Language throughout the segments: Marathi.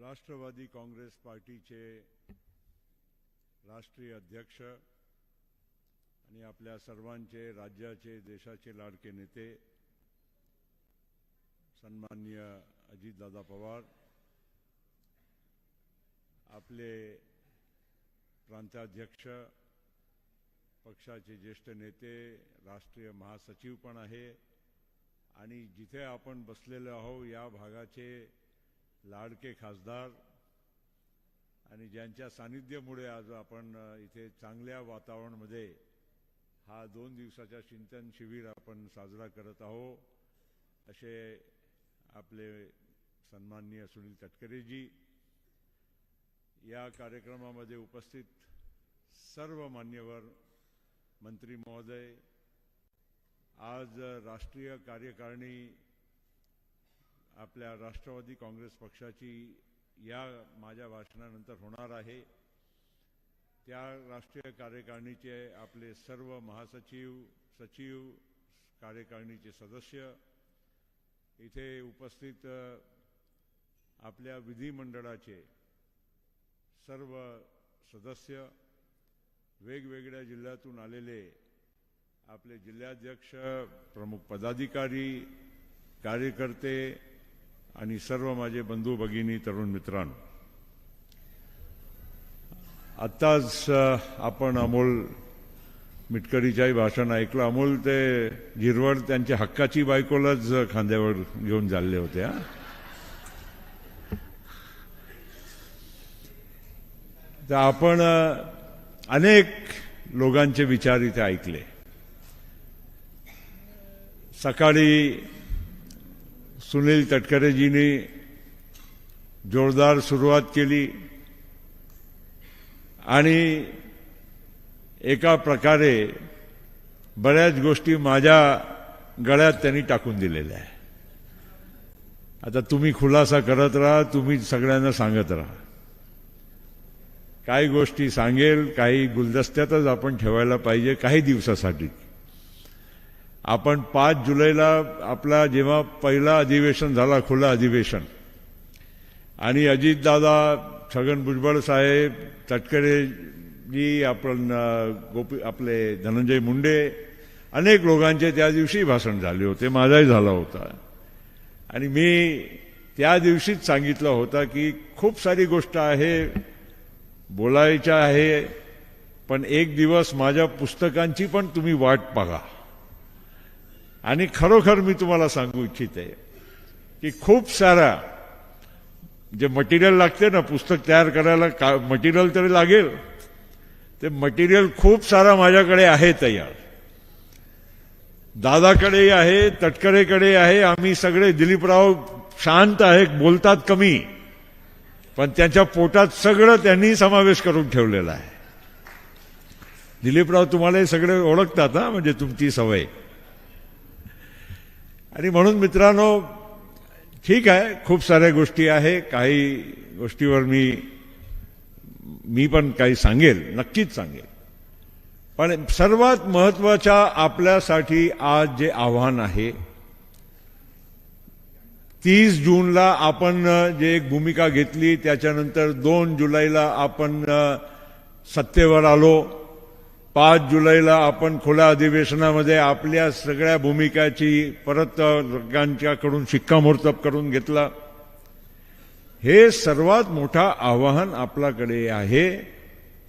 राष्ट्रवादी काँग्रेस पार्टीचे राष्ट्रीय अध्यक्ष आणि आपल्या सर्वांचे राज्याचे देशाचे लाडके नेते सन्माननीय अजितदादा पवार आपले प्रांताध्यक्ष पक्षाचे ज्येष्ठ नेते राष्ट्रीय महासचिव पण आहे आणि जिथे आपण बसलेलो आहो या भागाचे लाडके खासदार आणि ज्यांच्या सानिध्यामुळे आज आपण इथे चांगल्या वातावरणामध्ये हा दोन दिवसाच्या चिंतन शिबिर आपण साजरा करत आहो असे आपले सन्माननीय सुनील तटकरेजी या कार्यक्रमामध्ये उपस्थित सर्व मान्यवर मंत्री महोदय आज राष्ट्रीय कार्यकारिणी आपल्या राष्ट्रवादी काँग्रेस पक्षाची या माझ्या भाषणानंतर होणार आहे. त्या राष्ट्रीय कार्यकारिणीचे आपले सर्व महासचिव सचिव कार्यकारिणीचे सदस्य इथे उपस्थित आपल्या विधिमंडळाचे सर्व सदस्य वेगवेगळ्या जिल्ह्यातून आलेले आपले जिल्हाध्यक्ष प्रमुख पदाधिकारी कार्यकर्ते आणि सर्व माझे बंधू भगिनी तरुण मित्रांनो आत्ताच आपण अमोल मिटकरीच्याही भाषण ऐकलं. अमोल ते झिरवड त्यांच्या हक्काची बायकोलाच खांद्यावर घेऊन चालले होते हा. तर आपण अनेक लोकांचे विचार इथे ऐकले. सकाळी सुनील तटकरेजींनी जोरदार सुरुवात केली आणि एका प्रकारे बऱ्याच गोष्टी माझ्या गळ्यात त्यांनी टाकून दिलेल्या आहे आता तुम्ही खुलासा करत राहा तुम्ही सगळ्यांना सांगत राहा. काही गोष्टी सांगेल काही गुलदस्त्यातच आपण ठेवायला पाहिजे काही दिवसासाठी. आपण पाच जुलैला आपला जेव्हा पहिला अधिवेशन झाला खुलं अधिवेशन आणि अजितदादा छगन भुजबळ साहेब तटकरेजी आपण गोपी आपले धनंजय मुंडे अनेक लोकांचे त्या दिवशी भाषण झाले होते माझाही झाला होता. आणि मी त्या दिवशीच सांगितलं होता की खूप सारी गोष्ट आहे बोलायच्या आहे पण एक दिवस माझ्या पुस्तकांची पण तुम्ही वाट बघा. आणि खरोखर मी तुम्हाला सांगू इच्छित आहे की खूप सारा जे मटेरियल लागते ना पुस्तक तयार करायला का मटेरियल तरी लागेल. ते मटेरियल खूप सारा माझ्याकडे आहे तयार. दादाकडे आहे तटकरेकडे आहे आम्ही सगळे दिलीपराव शांत आहे बोलतात कमी. पण त्यांच्या पोटात सगळं त्यांनी समावेश करून ठेवलेला आहे. दिलीपराव तुम्हाला हे सगळे ओळखतात हा? म्हणजे तुमची सवय. आणि म्हणून मित्रांनो ठीक आहे खूप साऱ्या गोष्टी आहे. काही गोष्टीवर मी मी पण काही सांगेल नक्कीच सांगेल. पण सर्वात महत्त्वाच्या आपल्यासाठी आज जे आव्हान आहे तीस जूनला आपण जे एक भूमिका घेतली त्याच्यानंतर दोन जुलैला आपण सत्तेवर आलो. पाच जुलैला आपण खुल्या अधिवेशनामध्ये आपल्या सगळ्या भूमिकाची परत लोकांच्याकडून शिक्कामोर्तब करून घेतला. हे सर्वात मोठा आव्हान आपल्याकडे आहे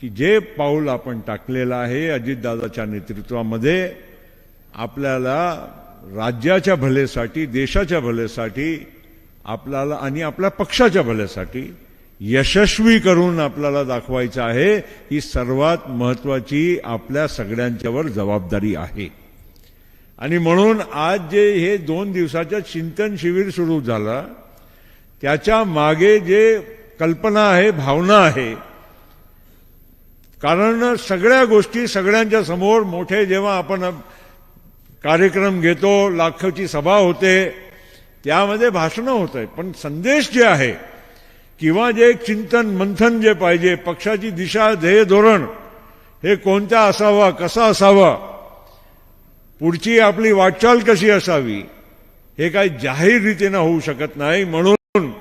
की जे पाऊल आपण टाकलेलं आहे अजितदादाच्या नेतृत्वामध्ये आपल्याला राज्याच्या भलेसाठी देशाच्या भलेसाठी आपल्याला आणि आपल्या पक्षाच्या भल्यासाठी यशस्वी करून आपल्याला दाखवायचं आहे ही सर्वात महत्वाची आपल्या सगळ्यांच्यावर जबाबदारी आहे. आणि म्हणून आज जे हे दोन दिवसाचं चिंतन शिबिर सुरू झालं त्याच्यामागे जे कल्पना आहे भावना आहे कारण सगळ्या गोष्टी सगळ्यांच्या समोर मोठे जेव्हा आपण कार्यक्रम घेतो लाखोची सभा होते त्यामध्ये भाषणं होत आहे पण संदेश जे आहे किंवा जे एक चिंतन मंथन जे पाहिजे पक्षाची दिशा ध्येय धोरण हे कोणत्या असावा कसा असावा? पुढची आपली वाटचाल कशी असावी? हे काही जाहीर रीतीनं होऊ शकत नाही. म्हणून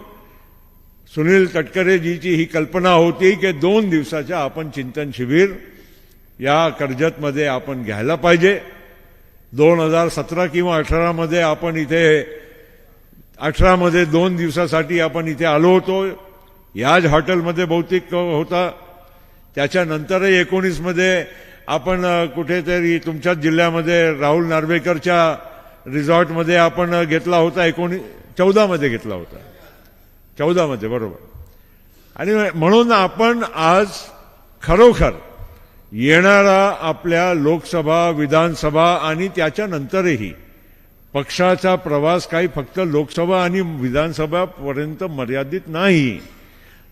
सुनील तटकरेजीची ही कल्पना होती की दोन दिवसाच्या आपण चिंतन शिबिर या कर्जतमध्ये आपण घ्यायला पाहिजे. दोन हजार सतरा किंवा अठरामध्ये आपण इथे अठरामध्ये दोन दिवसासाठी आपण इथे आलो होतो. याच हॉटेलमध्ये बहुतेक होता. त्याच्यानंतरही एकोणीसमध्ये आपण कुठेतरी तुमच्याच जिल्ह्यामध्ये राहुल नार्वेकरच्या रिझॉर्टमध्ये आपण घेतला होता. एकोणी चौदामध्ये घेतला होता. चौदामध्ये बरोबर. आणि म्हणून आपण आज खरोखर येणारा आपल्या लोकसभा विधानसभा आणि त्याच्यानंतरही पक्षाचा प्रवास काही फक्त लोकसभा आणि विधानसभापर्यंत मर्यादित नाही.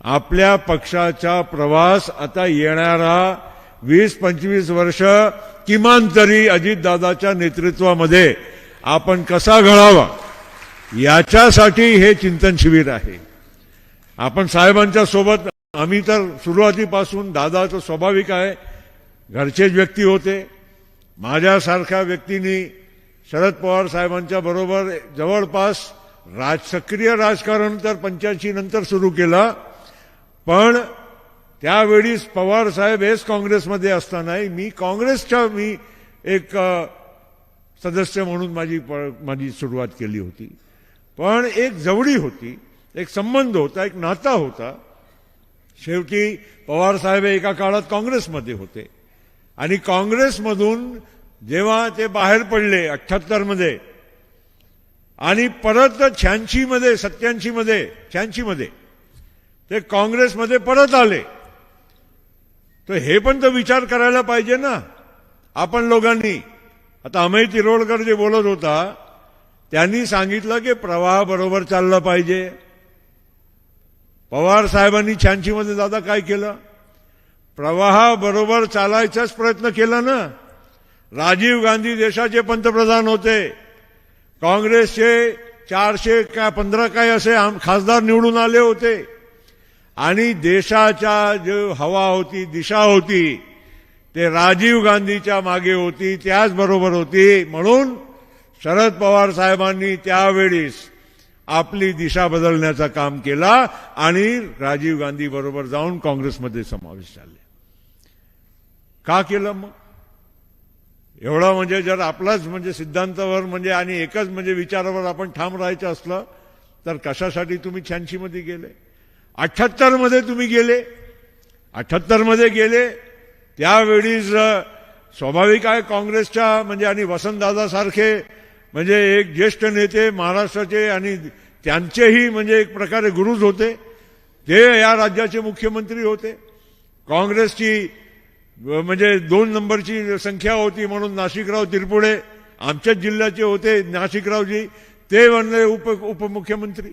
आपल्या पक्षाचा प्रवास आता येणारा वीस पंचवीस वर्ष किमान तरी अजितदादाच्या नेतृत्वामध्ये आपण कसा घडावा याच्यासाठी हे चिंतन शिबिर आहे. आपण साहेबांच्या सोबत आम्ही तर सुरुवातीपासून दादाचं स्वाभाविक आहे. घरचेच व्यक्ती होते. माझ्यासारख्या व्यक्तींनी शरद पवार साहेबांच्या बरोबर जवळपास राज सक्रिय राजकारण तर पंच्याऐंशी नंतर सुरू केला. पण त्यावेळीच पवार साहेब हेच काँग्रेसमध्ये असतानाही मी काँग्रेसच्या मी एक सदस्य म्हणून माझी प- माझी सुरुवात केली होती. पण एक जवळी होती एक संबंध होता एक नाता होता. शेवटी पवार साहेब एका काळात काँग्रेसमध्ये होते. आणि काँग्रेसमधून जेव्हा ते बाहेर पडले अठ्ठ्याहत्तरमध्ये आणि परत शहाऐंशीमध्ये सत्याऐंशीमध्ये शहाऐंशीमध्ये ते काँग्रेसमध्ये परत आले. तर हे पण तर विचार करायला पाहिजे ना. आपण लोकांनी आता अमय तिरोडकर जे बोलत होता त्यांनी सांगितलं की प्रवाह बरोबर चालला पाहिजे. पवार साहेबांनी छानशीमध्ये दादा काय केलं? प्रवाहाबरोबर चालायचाच प्रयत्न केला ना. राजीव गांधी देशाचे पंतप्रधान होते. काँग्रेसचे चारशे काय पंधरा काय असे आम- खासदार निवडून आले होते. आणि देशाच्या जो हवा होती दिशा होती ते राजीव गांधीच्या मागे होती त्याचबरोबर होती. म्हणून शरद पवार साहेबांनी त्यावेळीस आपली दिशा बदलण्याचं काम केला आणि राजीव गांधी बरोबर जाऊन काँग्रेसमध्ये समावेश झाले. का केलं मग? एवढा म्हणजे जर आपलाच म्हणजे सिद्धांतावर म्हणजे आणि एकच म्हणजे विचारावर आपण ठाम राहायचं असलं तर कशासाठी तुम्ही शहाऐंशी गेले? अठ्ठ्याहत्तरमध्ये तुम्ही गेले. अठ्ठ्याहत्तरमध्ये गेले. त्यावेळीच स्वाभाविक आहे काँग्रेसच्या म्हणजे आणि वसंतदादासारखे म्हणजे एक ज्येष्ठ नेते महाराष्ट्राचे आणि त्यांचेही म्हणजे एक प्रकारे गुरुज होते. ते या राज्याचे मुख्यमंत्री होते. काँग्रेसची म्हणजे दोन नंबरची संख्या होती म्हणून नाशिकराव तिरपुडे आमच्याच जिल्ह्याचे होते नाशिकरावजी. ते बनले उप उपमुख्यमंत्री.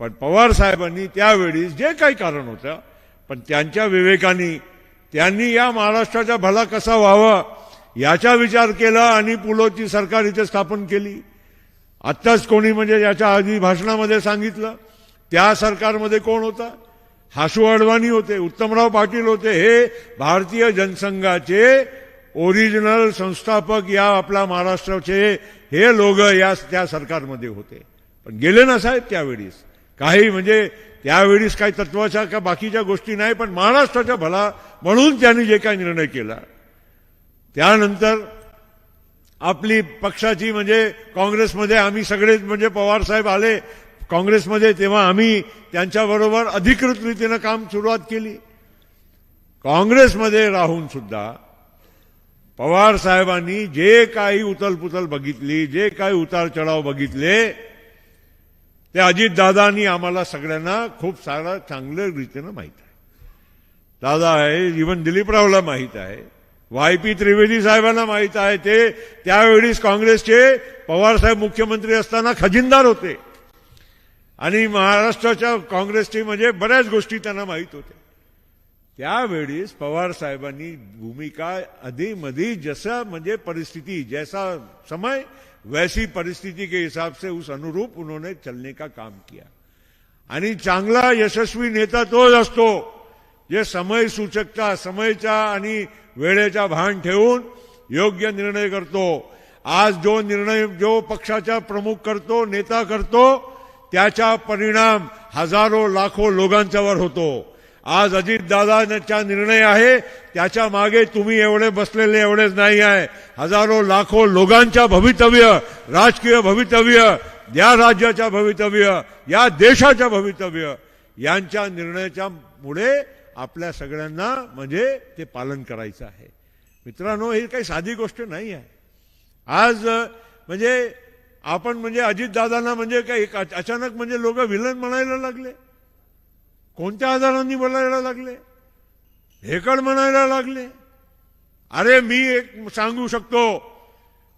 पण पवार साहेबांनी त्यावेळी जे काही कारण होतं पण त्यांच्या विवेकाने त्यांनी या महाराष्ट्राचा भला कसा व्हावा याचा विचार केला आणि पुलोची सरकार इथे स्थापन केली. आत्ताच कोणी म्हणजे याच्या आधी भाषणामध्ये सांगितलं त्या सरकारमध्ये कोण होता? हासू अडवाणी होते उत्तमराव पाटील होते. हे भारतीय जनसंघाचे ओरिजिनल संस्थापक या आपल्या महाराष्ट्राचे हे लोक या त्या सरकारमध्ये होते. पण गेले ना साहेब त्यावेळीस काही म्हणजे त्यावेळीस काही तत्वाच्या का बाकीच्या गोष्टी नाही पण महाराष्ट्राच्या भला म्हणून त्यांनी जे काही निर्णय केला. त्यानंतर आपली पक्षाची म्हणजे काँग्रेसमध्ये आम्ही सगळेच म्हणजे पवार साहेब आले. काँग्रेसमध्ये तेव्हा आम्ही त्यांच्याबरोबर अधिकृत रीतीनं काम सुरुवात केली. काँग्रेसमध्ये राहून सुद्धा पवार साहेबांनी जे काही उतलपुतल बघितली जे काही उतार चढाव बघितले ते अजितदादांनी आम्हाला सगळ्यांना खूप सारा चांगल्या रीतीनं माहीत आहे. दादा आहे इवन दिलीपरावला माहीत आहे वाय पी त्रिवेदी साहेबांना माहीत आहे ते त्यावेळीस काँग्रेसचे पवारसाहेब मुख्यमंत्री असताना खजिनदार होते. आणि महाराष्ट्राच्या काँग्रेसची म्हणजे बऱ्याच गोष्टी त्यांना माहीत होत्या. त्यावेळीस पवार साहेबांनी भूमिका अधीमधी जसा म्हणजे परिस्थिती जैसा समय वैसी परिस्थिती के हिसाब से उस अनुरूप उन्होंने चलने का काम किया। आणि चांगला यशस्वी नेता तोच असतो। जे समय सूचकता समयचा आणि वेळेचा भान ठेवून योग्य निर्णय करतो। आज जो निर्णय जो पक्षाचा प्रमुख करतो नेता करतो त्याचा परिणाम हजारो लाखो लोकांच्यावर होतो। आज अजितदादांचा निर्णय आहे त्याच्यामागे तुम्ही एवढे बसलेले एवढेच नाही आहे. हजारो लाखो लोकांच्या भवितव्य राजकीय भवितव्य या राज्याच्या भवितव्य या देशाच्या भवितव्य यांच्या निर्णयाच्या पुढे आपल्या सगळ्यांना म्हणजे ते पालन करायचं आहे. मित्रांनो ही काही साधी गोष्ट नाही आहे. आज म्हणजे आपण म्हणजे अजितदादांना म्हणजे काही अचानक म्हणजे लोक विलन म्हणायला लागले. कोणत्या आजारांनी बोलायला लागले? हेकड म्हणायला लागले. अरे मी एक सांगू शकतो.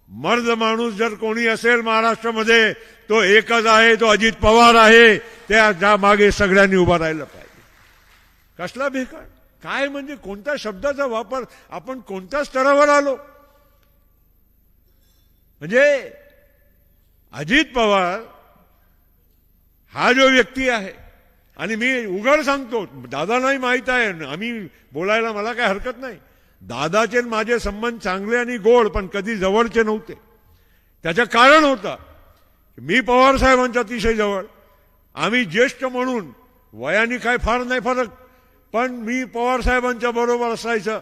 मर्द माणूस जर कोणी असेल महाराष्ट्रामध्ये तो एकच आहे तो अजित पवार आहे त्या मागे सगळ्यांनी उभा राहिलं पाहिजे. कसला भेकड काय म्हणजे कोणत्या शब्दाचा वापर? आपण कोणत्या स्तरावर आलो? म्हणजे अजित पवार हा जो व्यक्ती आहे आणि मी उघड सांगतो दादालाही माहीत आहे आम्ही बोलायला मला काय हरकत नाही. दादाचे आणि माझे संबंध चांगले आणि गोड पण कधी जवळचे नव्हते. त्याचं कारण होतं मी पवार साहेबांच्या अतिशय जवळ. आम्ही ज्येष्ठ म्हणून वयाने काय फार नाही फरक पण मी पवार साहेबांच्या बरोबर असायचं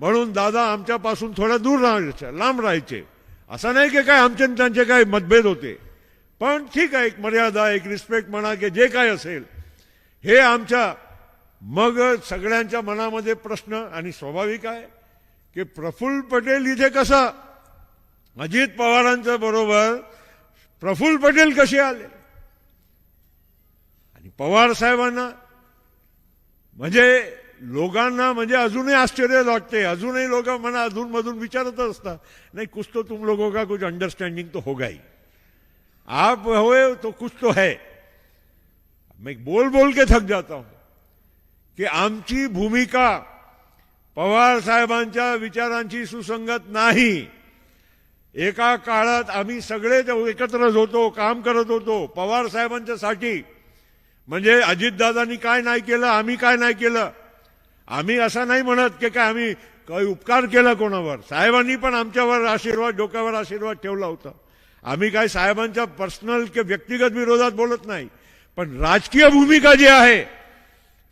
म्हणून दादा आमच्यापासून थोडं दूर राहायचं लांब राहायचे. असं नाही की काय आमचे आणि त्यांचे काय मतभेद होते. पण ठीक आहे एक मर्यादा एक रिस्पेक्ट म्हणा की जे काय असेल हे आमच्या मग सगळ्यांच्या मनामध्ये प्रश्न आणि स्वाभाविक आहे की प्रफुल्ल पटेल इथे कसा? अजित पवारांच्या बरोबर प्रफुल्ल पटेल कसे आले? आणि पवार साहेबांना म्हणजे लोकांना म्हणजे अजूनही आश्चर्य वाटते अजूनही लोक मला अधूनमधून विचारत असतात नाही कुछ तो तुम लोगों का कुछ अंडरस्टँडिंग तो होगा ही. आप होए तो कुछ तो है. मैं बोल बोल के थक जाता हूं की आमची भूमिका पवार साहेबांच्या विचारांची सुसंगत नाही. एका काळात आम्ही सगळे एकत्रच होतो काम करत होतो. पवार साहेबांच्या साठी म्हणजे अजितदादांनी काय नाही केलं आम्ही काय नाही केलं? आम्ही असं नाही म्हणत की काय आम्ही काही उपकार केला कोणावर. साहेबांनी पण आमच्यावर आशीर्वाद डोक्यावर आशीर्वाद ठेवला होता. आम्ही काय साहेबांच्या पर्सनल किंवा व्यक्तिगत विरोधात बोलत नाही. पण राजकीय भूमिका जी आहे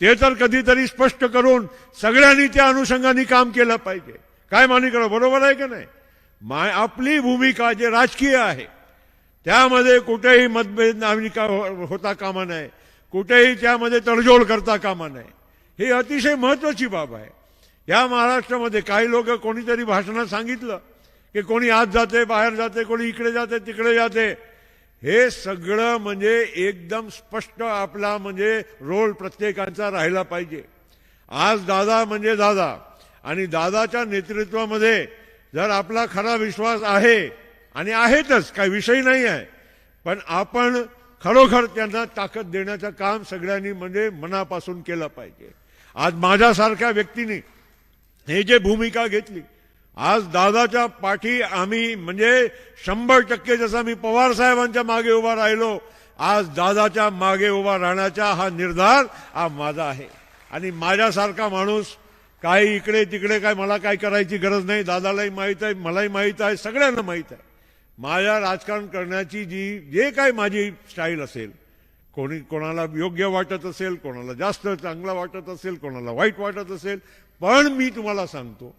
ते तर कधीतरी स्पष्ट करून सगळ्यांनी त्या अनुषंगाने काम केलं पाहिजे. काय मानिकडं बरोबर आहे का नाही? मा आपली भूमिका जे राजकीय आहे त्यामध्ये कुठेही मतभेद नाविका हो- होता कामा नये. कुठेही त्यामध्ये तडजोड करता कामा नये. ही अतिशय महत्वाची बाब आहे. या महाराष्ट्रामध्ये काही लोक कोणीतरी भाषणात सांगितलं की कोणी आत जाते बाहेर जाते कोणी इकडे जाते तिकडे जाते. हे सगळं म्हणजे एकदम स्पष्ट आपला म्हणजे रोल प्रत्येकाचा राहिला पाहिजे. आज दादा म्हणजे दादा आणि दादाच्या नेतृत्वामध्ये जर आपला खरा विश्वास आहे आणि आहेतच काही विषय नाही आहे पण आपण खरोखर त्यांना ताकद देण्याचं काम सगळ्यांनी म्हणजे मनापासून केलं पाहिजे. आज माझ्यासारख्या व्यक्तीने हे जे भूमिका घेतली आज दादाच्या पाठी आम्ही म्हणजे शंभर टक्के जसा मी पवार साहेबांच्या मागे उभा राहिलो आज दादाच्या मागे उभा राहण्याचा हा निर्धार हा माझा आहे. आणि माझ्यासारखा माणूस काही इकडे तिकडे काय मला काय करायची गरज नाही दादालाही माहीत आहे मलाही माहीत आहे सगळ्यांना माहीत आहे. माझ्या राजकारण करण्याची जी जे काय माझी स्टाईल असेल कोणी कोणाला योग्य वाटत असेल कोणाला जास्त चांगला वाटत असेल कोणाला वाईट वाटत असेल पण मी तुम्हाला सांगतो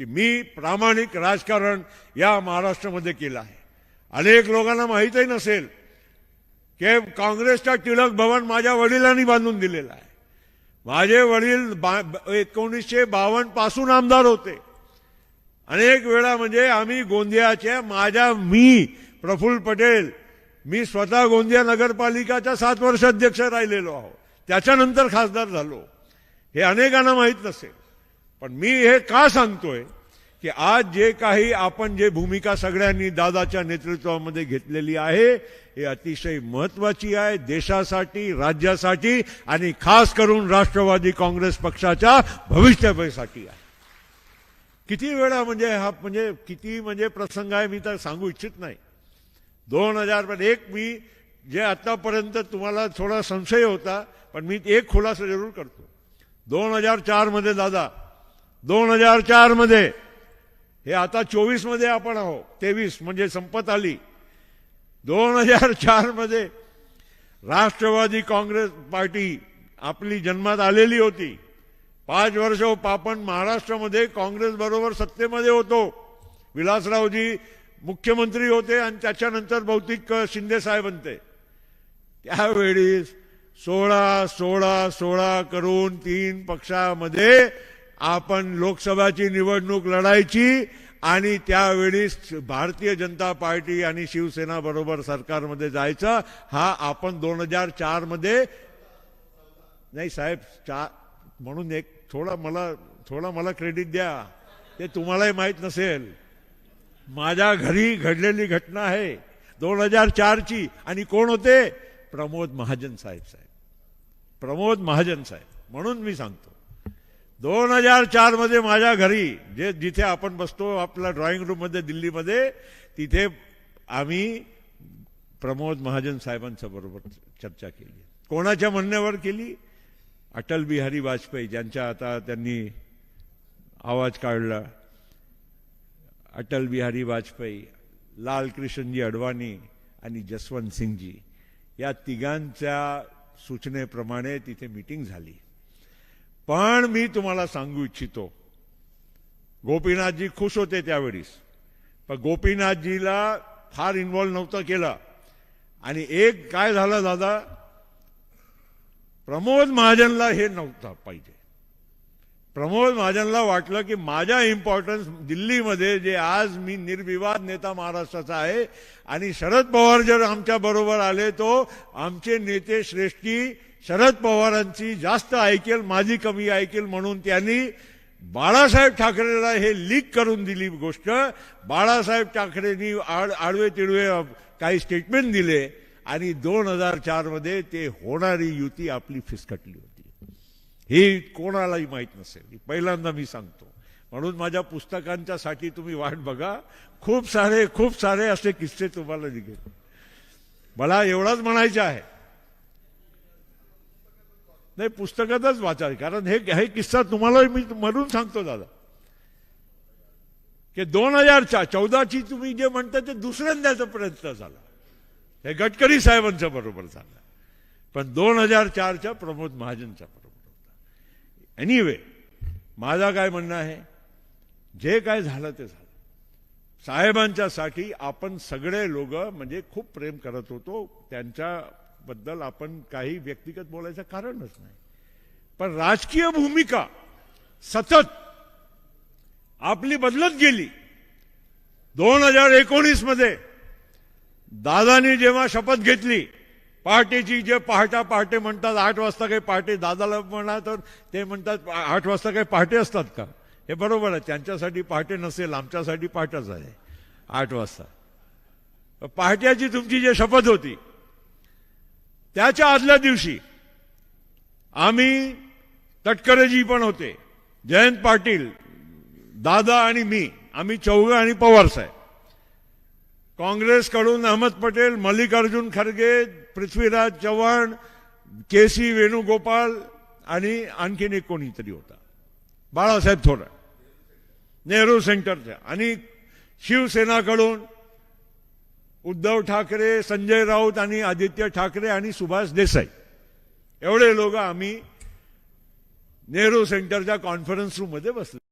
की मी प्रामाणिक राजकारण या महाराष्ट्रामध्ये केलं आहे. अनेक लोकांना माहीतही नसेल की काँग्रेसच्या टिळक भवन माझ्या वडिलांनी बांधून दिलेलं आहे. माझे वडील बा एकोणीसशे बावन्नपासून आमदार होते. अनेक वेळा म्हणजे आम्ही गोंदियाच्या माझ्या मी प्रफुल्ल पटेल मी स्वतः गोंदिया नगरपालिकाच्या सात वर्ष अध्यक्ष राहिलेलो आहो. त्याच्यानंतर खासदार झालो. हे अनेकांना माहीत नसेल. पण मी हे का सांगतोय की आज जे काही आपण जे भूमिका सगळ्यांनी दादाच्या नेतृत्वामध्ये घेतलेली आहे हे अतिशय महत्वाची आहे देशासाठी राज्यासाठी आणि खास करून राष्ट्रवादी काँग्रेस पक्षाच्या भविष्यासाठी आहे. किती वेळा म्हणजे हा म्हणजे किती म्हणजे प्रसंग आहे मी तर सांगू इच्छित नाही. दोन हजार पण एक मी जे आतापर्यंत तुम्हाला थोडा संशय होता पण मी एक खुलासा जरूर करतो. दोन हजार चारमध्ये दादा दोन हजार चारमध्ये. हे आता चोवीसमध्ये आपण आहो तेवीस म्हणजे संपत आली. दोन हजार चारमध्ये राष्ट्रवादी काँग्रेस पार्टी आपली जन्मात आलेली होती. पाच वर्ष आपण महाराष्ट्रामध्ये काँग्रेस बरोबर सत्तेमध्ये होतो. विलासरावजी मुख्यमंत्री होते आणि त्याच्यानंतर बहुतेक शिंदे साहेब बनते. त्यावेळी सोळा सोळा सोळा करून तीन पक्षामध्ये आपण लोकसभाची निवडणूक लढायची आणि त्यावेळी भारतीय जनता पार्टी आणि शिवसेना बरोबर सरकारमध्ये जायचं. हा आपण दोन हजार चारमध्ये नाही साहेब चार म्हणून एक थोडा मला थोडा मला क्रेडिट द्या. ते तुम्हालाही माहीत नसेल. माझ्या घरी घडलेली घटना आहे दोन हजार चारची. आणि कोण होते? प्रमोद महाजन साहेब साहेब. प्रमोद महाजन साहेब. म्हणून मी सांगतो. दोन हजार चारमध्ये माझ्या घरी जे जिथे आपण बसतो आपल्या ड्रॉइंग रूममध्ये दिल्लीमध्ये तिथे आम्ही प्रमोद महाजन साहेबांच्या बरोबर चर्चा केली. कोणाच्या म्हणण्यावर केली? अटल बिहारी वाजपेयी ज्यांच्या आता त्यांनी आवाज काढला. अटल बिहारी वाजपेयी लालकृष्णजी अडवाणी आणि जसवंत सिंगजी. या तिघांच्या सूचनेप्रमाणे तिथे मीटिंग झाली. पण मी तुम्हाला सांगू इच्छितो गोपीनाथजी खुश होते त्यावेळीस. पण गोपीनाथजीला फार इन्व्हॉल्व नव्हतं केलं. आणि एक काय झालं दादा प्रमोद महाजनला हे नव्हतं पाहिजे. प्रमोद महाजनला वाटलं की माझ्या इम्पॉर्टन्स दिल्लीमध्ये जे आज मी निर्विवाद नेता महाराष्ट्राचा आहे आणि शरद पवार जर आमच्या बरोबर आले तो आमचे नेते श्रेष्ठी शरद पवारांची जास्त ऐकेल माझी कमी ऐकेल म्हणून त्यांनी बाळासाहेब ठाकरेला हे लीक करून दिली गोष्ट. बाळासाहेब ठाकरेंनी आड आडवे तिडवे काही स्टेटमेंट दिले आणि दोन हजार चारमध्ये ते होणारी युती आपली फिसकटली होती. ही कोणालाही माहीत नसेल. पहिल्यांदा मी सांगतो. म्हणून माझ्या पुस्तकांच्या साठी तुम्ही वाट बघा. खूप सारे खूप सारे असे किस्से तुम्हाला निघेल. मला एवढाच म्हणायचं आहे. नाही पुस्तकातच वाचाय कारण हे हे किस्सा तुम्हाला मी म्हणून सांगतो दादा. की दोन हजारच्या चौदाची तुम्ही जे म्हणता ते दुसऱ्यांदाचा प्रयत्न झाला. हे गडकरी साहेबांच्या बरोबर झालं. पण दोन हजार चारच्या प्रमोद महाजनच्या बरोबर होता. एनिवे माझा काय म्हणणं आहे? जे काय झालं ते झालं. साहेबांच्यासाठी आपण सगळे लोक म्हणजे खूप प्रेम करत होतो. त्यांच्या बद्दल आपण काही व्यक्तिगत बोलायचं कारणच नाही. पण राजकीय भूमिका सतत आपली बदलत गेली. दोन हजार एकोणीसमध्ये दादानी जेव्हा शपथ घेतली पहाटेची जे पहाटा पहाटे म्हणतात आठ वाजता काही पहाटे दादाला म्हणा तर ते म्हणतात आठ वाजता काही पहाटे असतात का? हे बरोबर आहे त्यांच्यासाठी पहाटे नसेल आमच्यासाठी पहाटच आहे आठ वाजता. पहाट्याची तुमची जी शपथ होती त्याच्या आदल्या दिवशी आम्ही तटकरेजी पण होते. जयंत पाटील दादा आणि मी आम्ही चौघ आणि पवार साहेब. काँग्रेसकडून अहमद पटेल मल्लिकार्जुन खरगे पृथ्वीराज चव्हाण के सी वेणुगोपाल आणि आणखीन एक कोणीतरी होता. बाळासाहेब थोरात नेहरू सेंटरच्या आणि शिवसेनाकडून उद्धव ठाकरे संजय राऊत आणि आदित्य ठाकरे आणि सुभाष देसाई. एवढे लोक आम्ही नेहरू सेंटरच्या कॉन्फरन्स रूममध्ये बसले.